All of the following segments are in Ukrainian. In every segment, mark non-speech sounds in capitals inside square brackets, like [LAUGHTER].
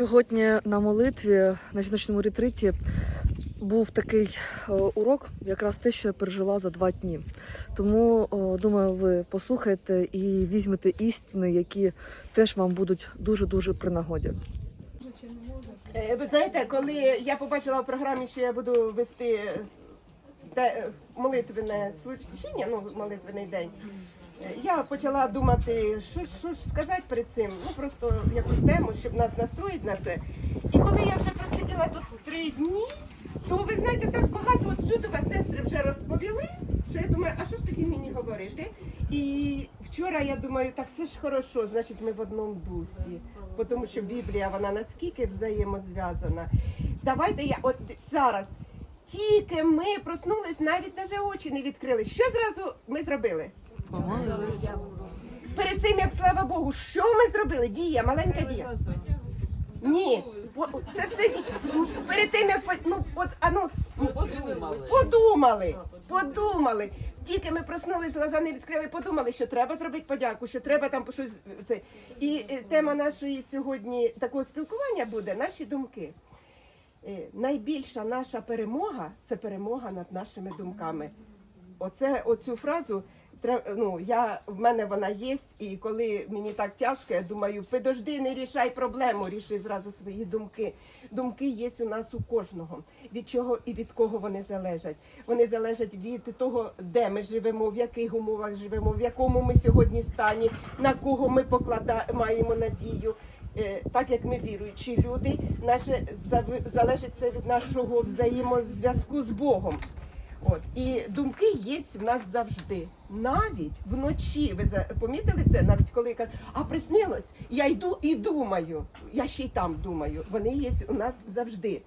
Сьогодні на молитві на жіночному ретриті був такий е, урок, якраз те, що я пережила за два дні. Тому е, думаю, ви послухаєте і візьмете істини, які теж вам будуть дуже дуже при нагоді. Е, Ви знаєте, коли я побачила в програмі, що я буду вести молитвене служіння, ну, молитвений день, я почала думати, що, що ж сказати перед цим, ну просто якусь тему, щоб нас настроїти на це. І коли я вже просиділа тут три дні, то ви знаєте, так багато отсюди сестри вже розповіли, що я думаю, а що ж таки мені говорити? І вчора я думаю, так це ж хорошо, значить ми в одному дусі, тому що Біблія вона наскільки взаємозв'язана. Давайте я от зараз. Тільки ми проснулись, навіть навіть очі не відкрили. Що зразу ми зробили? Перед цим, як слава Богу, що ми зробили? Дія, маленька дія. Ні, це все ді... перед тим, як ну от а ну, подумали. подумали, подумали. Тільки ми проснулись, глаза не відкрили, подумали, що треба зробити подяку, що треба там щось це. І е, тема нашої сьогодні такого спілкування буде наші думки. Е, Найбільша наша перемога це перемога над нашими думками. Оце оцю фразу ну, я, в мене вона є, і коли мені так тяжко, я думаю, підожди, не рішай проблему, ріши зразу свої думки. Думки є у нас у кожного. Від чого і від кого вони залежать. Вони залежать від того, де ми живемо, в яких умовах живемо, в якому ми сьогодні стані, на кого ми поклада... маємо надію. Е, Так як ми віруючі люди, наше залежить це від нашого взаємозв'язку з Богом. От і думки є в нас завжди, навіть вночі. Ви помітили це? Навіть коли кажуть, а приснилось, я йду і думаю. Я ще й там думаю. Вони є у нас завжди.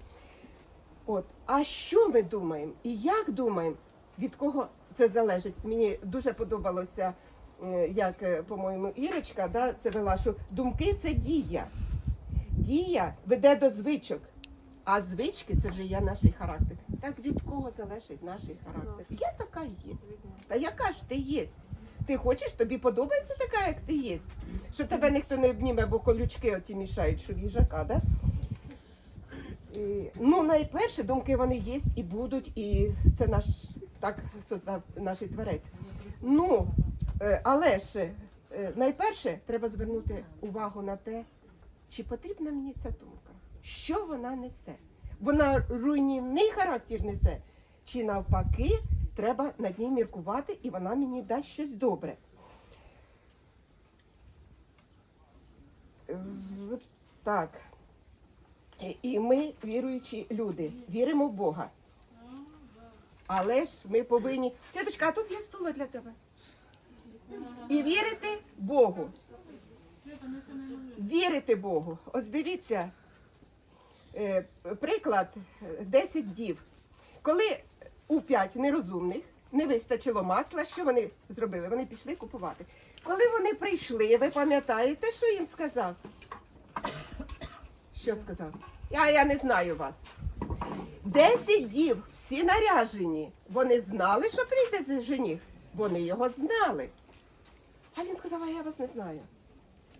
От, а що ми думаємо і як думаємо? Від кого це залежить? Мені дуже подобалося, е, як, е, по-моєму, Ірочка да, це вела, що думки це дія. Дія веде до звичок. А звички це вже є наш характер. Так від кого залежить наш характер? Я така є. Та яка ж ти є? Ти хочеш, тобі подобається така, як ти є? Що тебе ніхто не обніме, бо колючки оті мішають, що їжака, да? І, ну, найперше, думки вони є і будуть, і це наш так создав наш творець. Ну, е, але ж е, найперше треба звернути увагу на те, чи потрібна мені ця думка? Що вона несе? Вона руйнівний характер несе, чи навпаки, треба над ній міркувати, і вона мені дасть щось добре. Так. І- І ми, віруючі люди, віримо в Бога. Але ж ми повинні. Святочка, а тут є стуло для тебе. І вірити Богу. Вірити Богу. Ось дивіться, е, приклад е, 10 дів. Коли у 5 нерозумних не вистачило масла, що вони зробили? Вони пішли купувати. Коли вони прийшли, ви пам'ятаєте, що їм сказав? Що сказав? Я, я не знаю вас. Десять дів, всі наряжені. Вони знали, що прийде жених. Вони його знали. А він сказав, а я вас не знаю.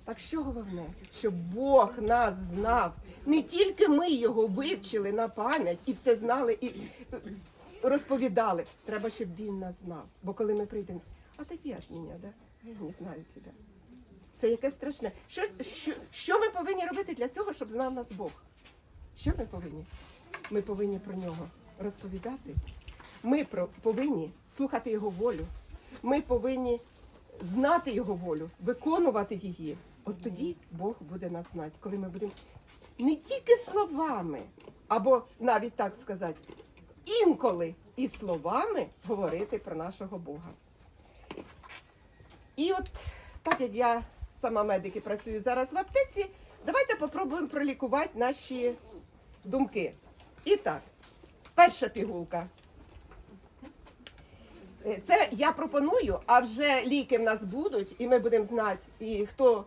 Так що головне, щоб Бог нас знав. Не тільки ми його вивчили на пам'ять і все знали і е, розповідали. Треба, щоб він нас знав. Бо коли ми прийдемо, а ти від мене, да? Я не знаю тебе. Це яке страшне. Що, що, що ми повинні робити для цього, щоб знав нас Бог? Що ми повинні? Ми повинні про нього розповідати. Ми про, повинні слухати його волю. Ми повинні знати його волю, виконувати її. От тоді Бог буде нас знати, коли ми будемо не тільки словами, або навіть так сказати, інколи і словами говорити про нашого Бога. І от так як я сама медик і працюю зараз в аптеці, давайте попробуємо пролікувати наші думки. І так, перша пігулка. Е, Це я пропоную, а вже ліки в нас будуть, і ми будемо знати, і хто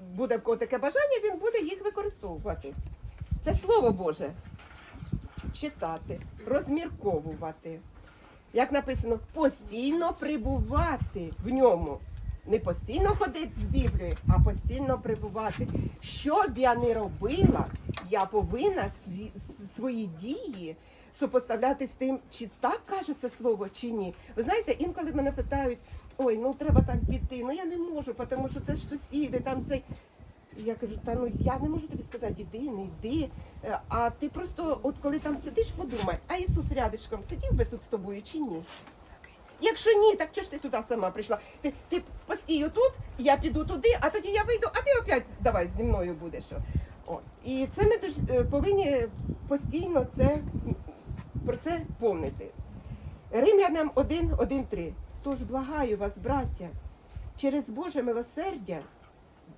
буде в кого таке бажання, він буде їх використовувати. Це слово Боже. Читати, розмірковувати. Як написано, постійно прибувати в ньому. не постійно ходити з Біблією, а постійно прибувати. Що б я не робила, я повинна свої дії супоставляти з тим, чи так каже це слово, чи ні. Ви знаєте, інколи мене питають, ой, ну треба там піти. Ну я не можу, тому що це ж сусіди, там цей. Я кажу, та ну я не можу тобі сказати, іди, не йди. Е, А ти просто, от коли там сидиш, подумай, а Ісус рядишком сидів би тут з тобою чи ні? Якщо ні, так чого ж ти туди сама прийшла? Ти, ти постій отут, я піду туди, а тоді я вийду, а ти опять давай зі мною будеш. О. І це ми дуже е, повинні постійно це, про це помнити. Римлянам 1, 1, 3. Тож благаю вас, браття, через Боже милосердя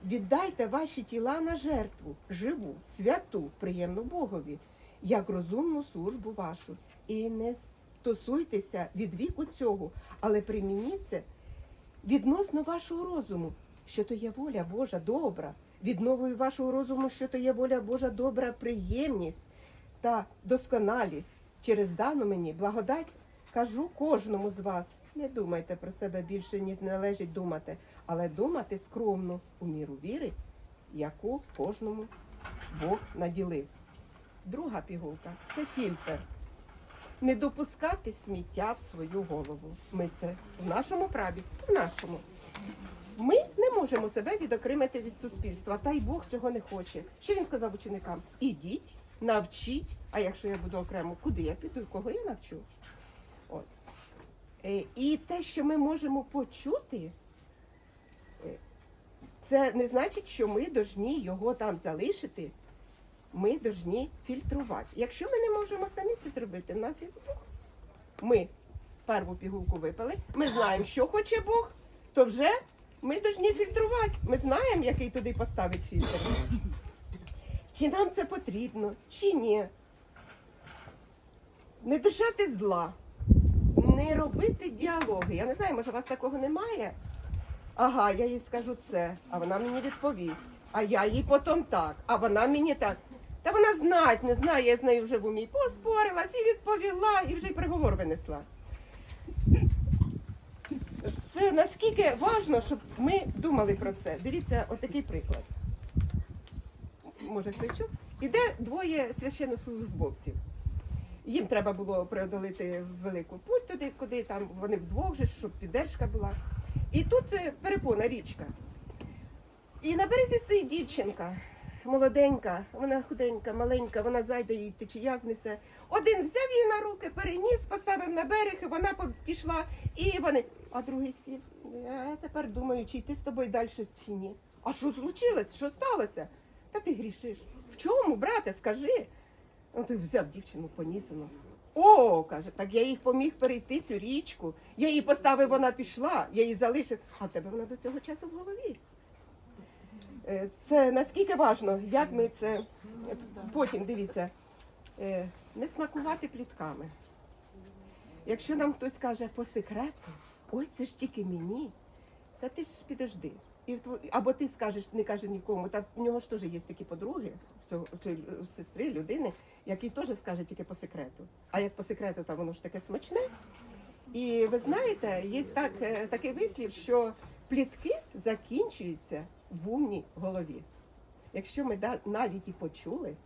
віддайте ваші тіла на жертву, живу, святу, приємну Богові, як розумну службу вашу. І не стосуйтеся від віку цього, але примініть це відносно вашого розуму, що то є воля Божа добра, відновою вашого розуму, що то є воля Божа добра, приємність та досконалість через дану мені благодать кажу кожному з вас. Не думайте про себе більше, ніж належить думати, але думати скромно у міру віри, яку кожному Бог наділив. Друга пігулка це фільтр. Не допускати сміття в свою голову. Ми це в нашому праві, в нашому. Ми не можемо себе відокремити від суспільства, та й Бог цього не хоче. Що він сказав ученикам? Ідіть, навчіть. А якщо я буду окремо, куди я піду, кого я навчу? Е, І те, що ми можемо почути, е, це не значить, що ми должні його там залишити. Ми должні фільтрувати. Якщо ми не можемо самі це зробити, в нас є Бог. Ми перву пігулку випили, ми знаємо, що хоче Бог, то вже ми повинні фільтрувати. Ми знаємо, який туди поставить фільтр. Чи нам це потрібно, чи ні. Не держати зла, не робити діалоги. Я не знаю, може у вас такого немає. Ага, я їй скажу це, а вона мені відповість. А я їй потім так, а вона мені так. Та вона знать, не знає, я з нею вже в умі поспорилась і відповіла, і вже й приговор винесла. Це наскільки важливо, щоб ми думали про це. Дивіться, отакий приклад. Може, хто чув? Іде двоє священнослужбовців. Їм треба було преодолити велику путь туди, куди там вони вдвох же, щоб піддержка була. І тут е, перепона річка. І на березі стоїть дівчинка, молоденька, вона худенька, маленька, вона зайде їй течія знесе. Один взяв її на руки, переніс, поставив на берег, і вона пішла, і вони. А другий сів. Я тепер думаю, чи йти з тобою далі, чи ні. А що случилось? Що сталося? Та ти грішиш. В чому, брате, скажи? Ну, ти взяв дівчину понісено. О, каже, так я їх поміг перейти цю річку. Я її поставив, вона пішла, я її залишив. А в тебе вона до цього часу в голові. Е, Це наскільки важно, як ми це потім дивіться, е, не смакувати плітками. Якщо нам хтось каже по секрету, ой, це ж тільки мені, та ти ж підожди. І в або ти скажеш, не каже нікому, та в нього ж теж є такі подруги, цього чи сестри, людини, які теж скаже тільки по секрету. А як по секрету, то воно ж таке смачне. І ви знаєте, є так, е, такий вислів, що плітки закінчуються в умній голові. Якщо ми навіть і почули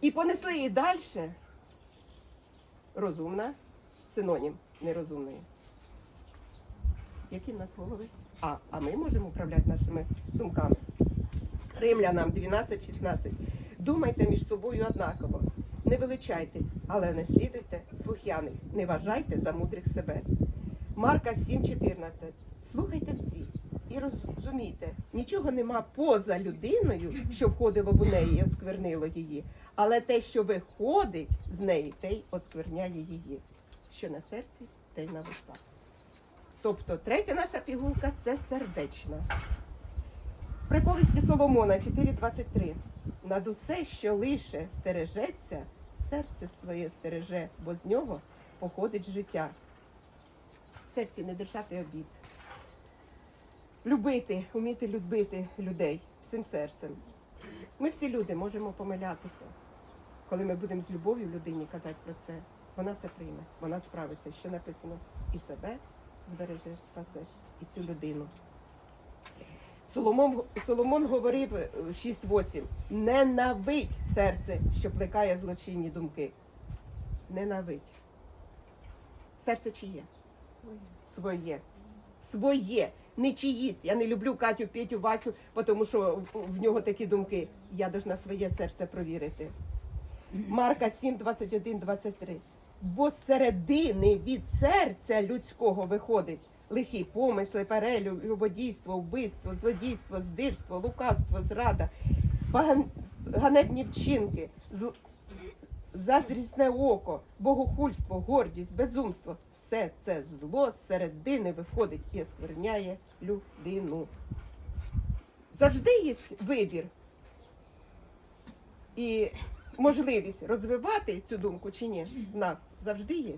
і понесли її далі, розумна синонім нерозумної. Які в нас голови? А, а ми можемо управляти нашими думками. Римлянам 12.16. Думайте між собою однаково. Не величайтесь, але не слідуйте слух'яних, не вважайте за мудрих себе. Марка 7.14. Слухайте всі і розумійте, нічого нема поза людиною, що входило у неї і осквернило її, але те, що виходить з неї, те й оскверняє її. Що на серці, те й на вустах. Тобто третя наша пігулка це сердечна. Приповісті Соломона 4.23. Над усе, що лише стережеться, серце своє стереже, бо з нього походить життя. В серці не держати обід. Любити, вміти любити людей всім серцем. Ми всі люди можемо помилятися. Коли ми будемо з любов'ю людині казати про це, вона це прийме, вона справиться, що написано і себе, збережеш, спасеш і цю людину. Соломон, Соломон говорив е, 6.8. Ненавидь серце, що плекає злочинні думки. Ненавидь. Серце чиє? Своє. Своє. Не чиїсь. Я не люблю Катю, Петю, Васю, тому що в нього такі думки. Я должна своє серце провірити. Марка 7, 21, 23. Бо з середини від серця людського виходить лихі помисли, перелюб, любодійство, вбивство, злодійство, здирство, лукавство, зрада, поган- ганебні вчинки, зл- заздрісне око, богохульство, гордість, безумство. Все це зло з середини виходить і оскверняє людину. Завжди є вибір і можливість розвивати цю думку чи ні в нас завжди є.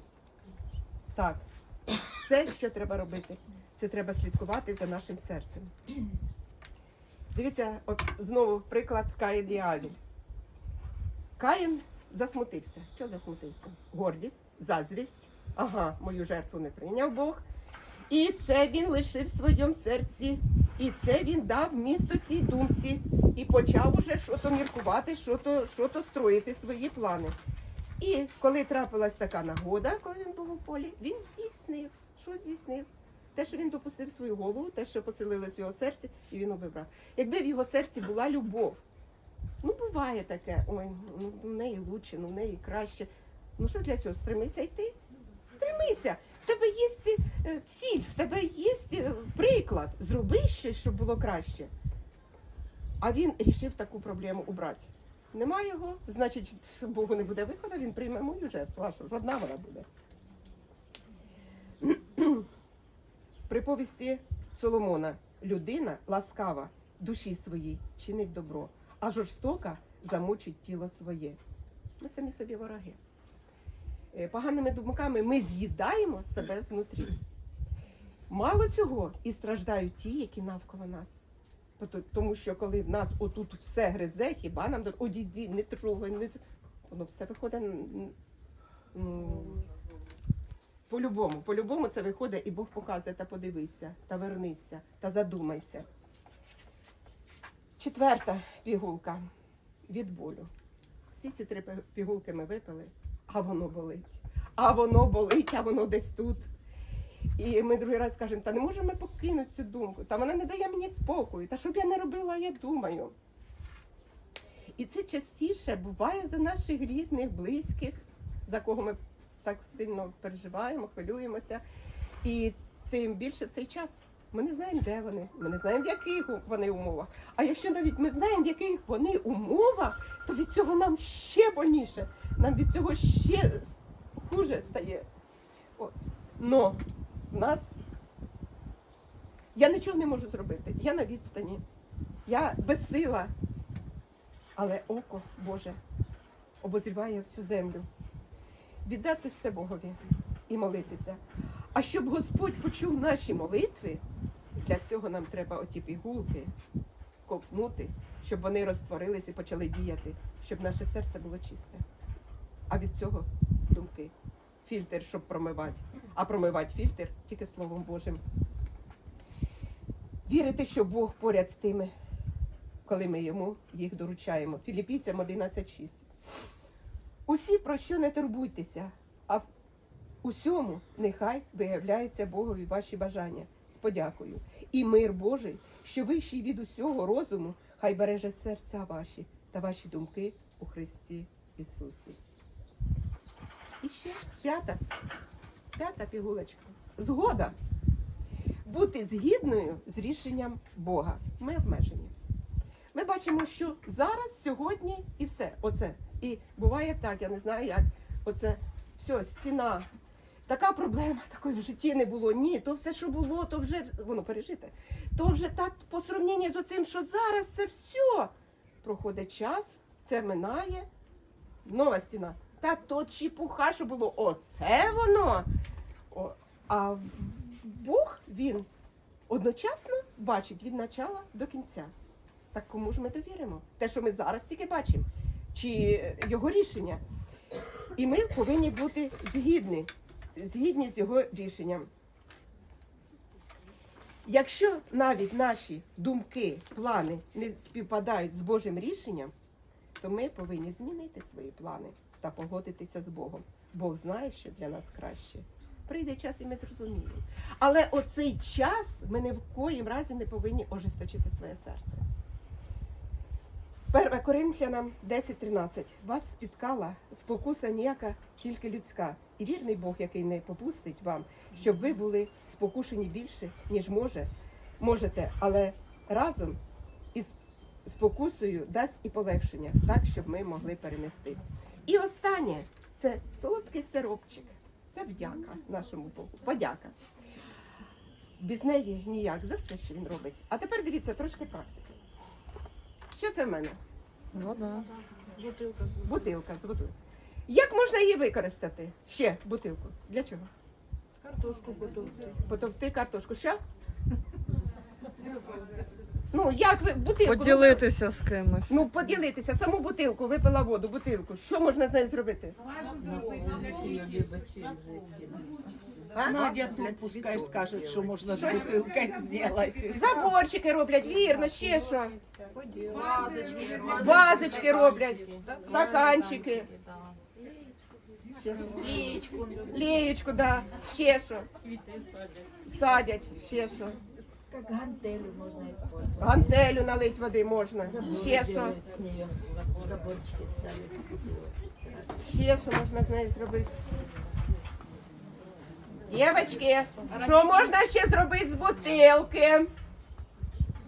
Так, це що треба робити? Це треба слідкувати за нашим серцем. Дивіться, от знову приклад Каїн і Авіль. Каїн засмутився. Що засмутився? Гордість, заздрість. Ага, мою жертву не прийняв Бог. І це він лишив в своєму серці. І це він дав місто цій думці. І почав уже що-то міркувати, що-то, що-то строїти свої плани. І коли трапилась така нагода, коли він був у полі, він здійснив. Що здійснив? Те, що він допустив свою голову, те, що поселилось в його серці, і він обібрав. Якби в його серці була любов, ну буває таке, ой, ну в неї лучше, ну в неї краще. Ну що для цього? Стремися йти? Стремися! В тебе є е, ціль, в тебе є е, приклад. Зроби щось, щоб було краще. А він рішив таку проблему убрати. Нема його, значить, Богу не буде виходу, він прийме мою жертву. А що ж вона буде. [CLEARS THROAT] При повісті Соломона людина ласкава душі своїй чинить добро, а жорстока замучить тіло своє. Ми самі собі вороги. Е, Поганими думками ми з'їдаємо себе знутрі. Мало цього і страждають ті, які навколо нас. Тому що коли в нас отут все гризе, хіба нам до одійди, не трогай, не воно все виходить. Ну, по-любому, по-любому це виходить, і Бог показує, та подивися, та вернися, та задумайся. Четверта пігулка від болю. Всі ці три пігулки ми випили, а воно болить. А воно болить, а воно десь тут. І ми другий раз кажемо, та не можемо ми покинути цю думку, та вона не дає мені спокою, та щоб я не робила, я думаю. І це частіше буває за наших рідних, близьких, за кого ми так сильно переживаємо, хвилюємося. І тим більше в цей час ми не знаємо, де вони, ми не знаємо, в яких вони умовах. А якщо навіть ми знаємо, в яких вони умовах, то від цього нам ще больніше, нам від цього ще хуже стає. От. Но в нас я нічого не можу зробити. Я на відстані, я безсила. Але око Боже обозріває всю землю. Віддати все Богові і молитися. А щоб Господь почув наші молитви, для цього нам треба оті пігулки ковтнути, щоб вони розтворились і почали діяти, щоб наше серце було чисте. А від цього думки. Фільтр, щоб промивати. А промивати фільтр тільки Словом Божим. Вірити, що Бог поряд з тими, коли ми йому їх доручаємо. Філіппійцям 11.6. Усі про що не турбуйтеся, а в усьому нехай виявляється Богові ваші бажання з подякою. І мир Божий, що вищий від усього розуму, хай береже серця ваші та ваші думки у Христі Ісусі. П'ята, п'ята пігулочка. Згода. Бути згідною з рішенням Бога. Ми обмежені. Ми бачимо, що зараз, сьогодні і все. Оце. І буває так, я не знаю як. Оце все, стіна. Така проблема, такої в житті не було. Ні, то все, що було, то вже воно пережите. То вже так по сравненню з оцим, що зараз це все. Проходить час, це минає. Нова стіна. Та то чіпуха, що було. Оце воно. О, а Бог він одночасно бачить від начала до кінця. Так кому ж ми довіримо? Те, що ми зараз тільки бачимо, чи його рішення. І ми повинні бути згідні, згідні з його рішенням. Якщо навіть наші думки, плани не співпадають з Божим рішенням, то ми повинні змінити свої плани та погодитися з Богом. Бог знає, що для нас краще. Прийде час, і ми зрозуміємо. Але оцей час ми ні в коїм разі не повинні ожесточити своє серце. 1 Коринфянам 10.13. Вас спіткала спокуса ніяка, тільки людська. І вірний Бог, який не попустить вам, щоб ви були спокушені більше, ніж може, можете, але разом із спокусою дасть і полегшення, так, щоб ми могли перенести. І останнє це солодкий сиропчик. Це вдяка нашому Богу. Подяка. Без неї ніяк за все, що він робить. А тепер дивіться трошки практики. Що це в мене? Вода. Бутилка з Бутилка з водою. Як можна її використати? Ще бутилку. Для чого? Картошку потовти. Потовти картошку. Що? Ну, як ви бутилку? Поділитися з кимось. Ну, поділитися, саму бутилку, випила воду, бутилку. Що можна з нею зробити? А? Надя тут пускай скажет, что можно с бутылкой сделать. Заборчики роблять, вірно, ще що. Вазочки роблять, стаканчики. Ще що? Лієчку. Да. Ще що. Цвіти садять. Садять, ще що. Как гантели можно использовать. Гантелю налить води можна. Ще що. Делают с нее заборчики ставят. Ще що можна з нею зробити? Дівочки, що можна ще зробити з бутилки?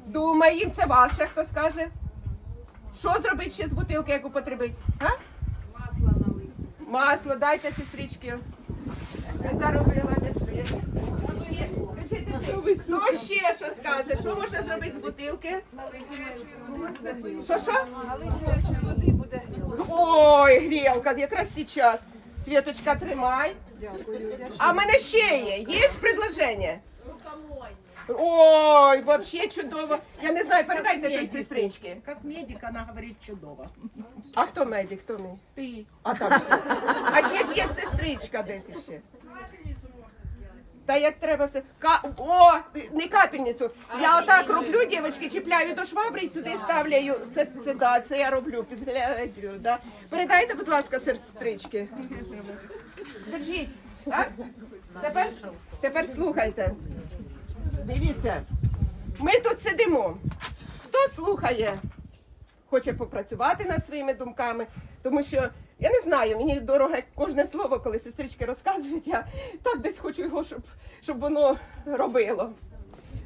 Думаємо, це ваше, хто скаже. Що зробити ще з бутилки, яку потребить? А? Масло налити. Масло, дайте сестрички. Не заробила держи. Ще. Хто ще що скаже? Що можна зробити з бутилки? Що що? Ой, грілка, якраз зараз. Світочка, тримай. А в мене ще є. Є предложення? Ой, вообще чудово. Я не знаю, передайте той сестрички. Как медик она говорит чудово. А хто медик, хто мій? Ты. А там ще. А ще ж є сестричка десь іще. Та як треба все. Ка... О, не капельницю. Я отак роблю, дівчатки, чіпляю до швабри і сюди ставляю. Це, це, да, це я роблю. Підгляду, да. Передайте, будь ласка, сестрички. Держіть. Так? Тепер, тепер слухайте. Дивіться. Ми тут сидимо. Хто слухає? Хоче попрацювати над своїми думками, тому що я не знаю, мені дороге кожне слово, коли сестрички розказують, я так десь хочу його, щоб, щоб воно робило.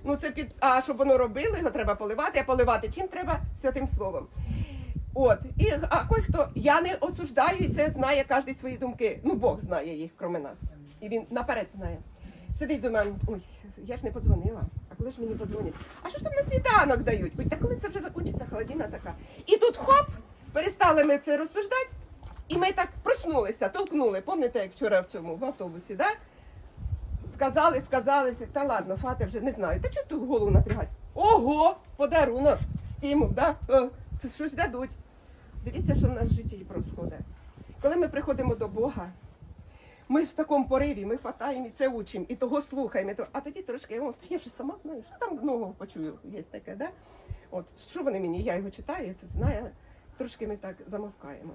Ну, це під, а щоб воно робило, його треба поливати, а поливати чим треба святим словом. От, і а кой-хто, я не осуждаю, і це знає кожен свої думки. Ну, Бог знає їх, кроме нас. І він наперед знає. Сидить до мене, ой, я ж не подзвонила. А коли ж мені подзвонять? А що ж там на світанок дають? Ой, та коли це вже закінчиться холодина така. І тут хоп, перестали ми це розсуждати, і ми так проснулися, толкнули. Пам'ятаєте, як вчора в цьому в автобусі, да? Сказали, сказали, всі, та ладно, фати вже не знаю. Та чого ту голову напрягати? Ого, подарунок, стимул, да? О, це щось дадуть. Дивіться, що в нас в житті происходить. Коли ми приходимо до Бога, ми в такому пориві, ми хватаємо і це учимо, і того слухаємо. і А тоді трошки, та я вже сама знаю, що там много почую, є таке, да? От, що вони мені, я його читаю, я це знаю, трошки ми так замовкаємо.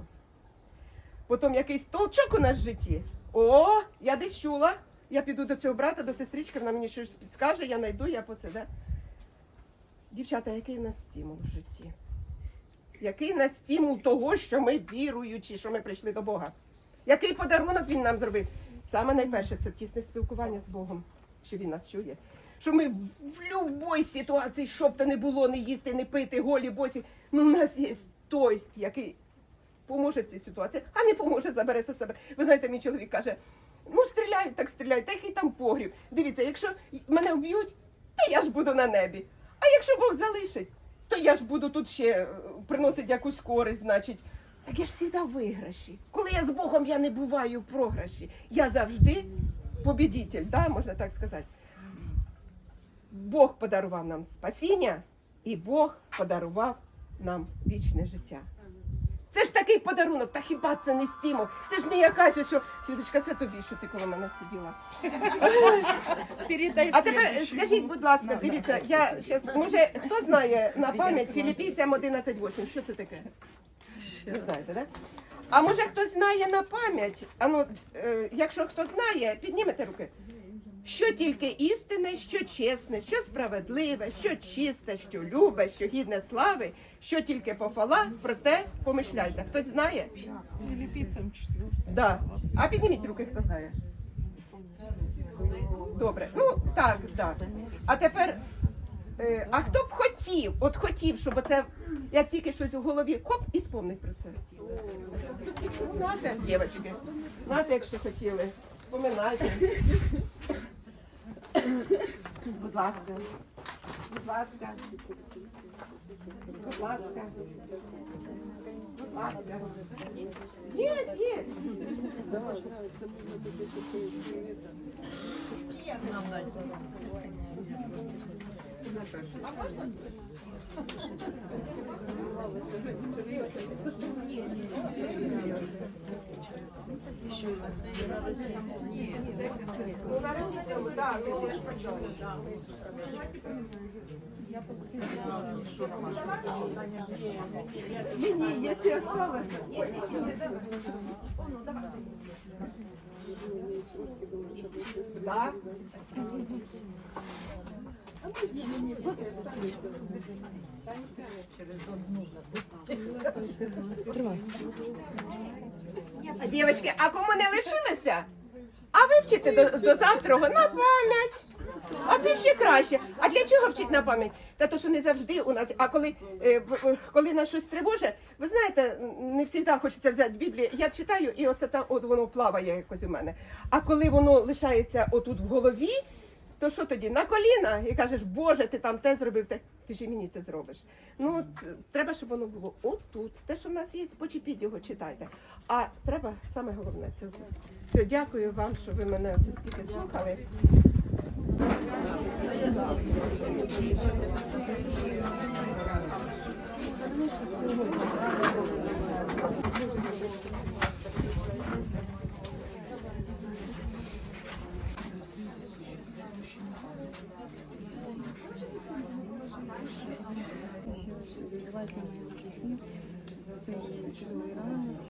Потім якийсь толчок у нас в житті. О, я десь чула. Я піду до цього брата, до сестрички, вона мені щось підскаже, я знайду, я по це. Да? Дівчата, який в нас стимул в житті? Який в нас стимул того, що ми віруючі, що ми прийшли до Бога? Який подарунок він нам зробив? Саме найперше це тісне спілкування з Богом, що він нас чує. Що ми в будь-якій ситуації, що б то не було, не їсти, не пити, голі, босі. Ну, у нас є той, який поможе в цій ситуації, а не поможе, забере за себе. Ви знаєте, мій чоловік каже: ну стріляють, так стріляють, та який там погріб. Дивіться, якщо мене вб'ють, то я ж буду на небі. А якщо Бог залишить, то я ж буду тут ще е, приносити якусь користь, значить. Так я ж завжди в виграші. Коли я з Богом, я не буваю в програші. Я завжди побідитель, да, можна так сказати. Бог подарував нам спасіння, і Бог подарував нам вічне життя. Це ж такий подарунок, та хіба це не стімок? Це ж не якась ось. Світочка, це тобі, що ти коло мене сиділа. [LAUGHS] Передай А тепер скажіть, будь ласка, дивіться, я щас, може, хто знає на пам'ять філіппійцям 11.8, що це таке? Не знаєте, так? А може хтось знає на пам'ять? А ну, е, якщо хто знає, піднімете руки. Що тільки істинне, що чесне, що справедливе, що чисте, що любе, що гідне слави, що тільки похвала, про те помишляйте. Хтось знає? Філіппійцям четвертий. Да. А підніміть руки, хто знає. Добре. Ну так, так. А тепер. е, А хто б хотів, от хотів, щоб оце, як тільки щось у голові, хоп, і спомнить про це. Знаєте, дівчатки, знаєте, якщо хотіли, споминайте. Будь ласка. Будь ласка. Будь ласка. Будь ласка. Є, є. Ну, зараз Ні, ні, якщо осталось. Да. Дівчатки, а кому не лишилося? А вивчити до, до завтра на пам'ять. А це ще краще. А для чого вчити на пам'ять? Та то, що не завжди у нас. А коли, е, коли нас щось тривожить, ви знаєте, не завжди хочеться взяти Біблію. Я читаю, і оце там от воно плаває якось у мене. А коли воно лишається отут в голові, то що тоді? На коліна і кажеш, Боже, ти там те зробив, те ти ж і мені це зробиш. Ну е, треба, щоб воно було отут. Те, що в нас є, почепіть його, читайте. А треба саме головне це. Все, дякую вам, що ви мене оце скільки слухали. Thank you. 没了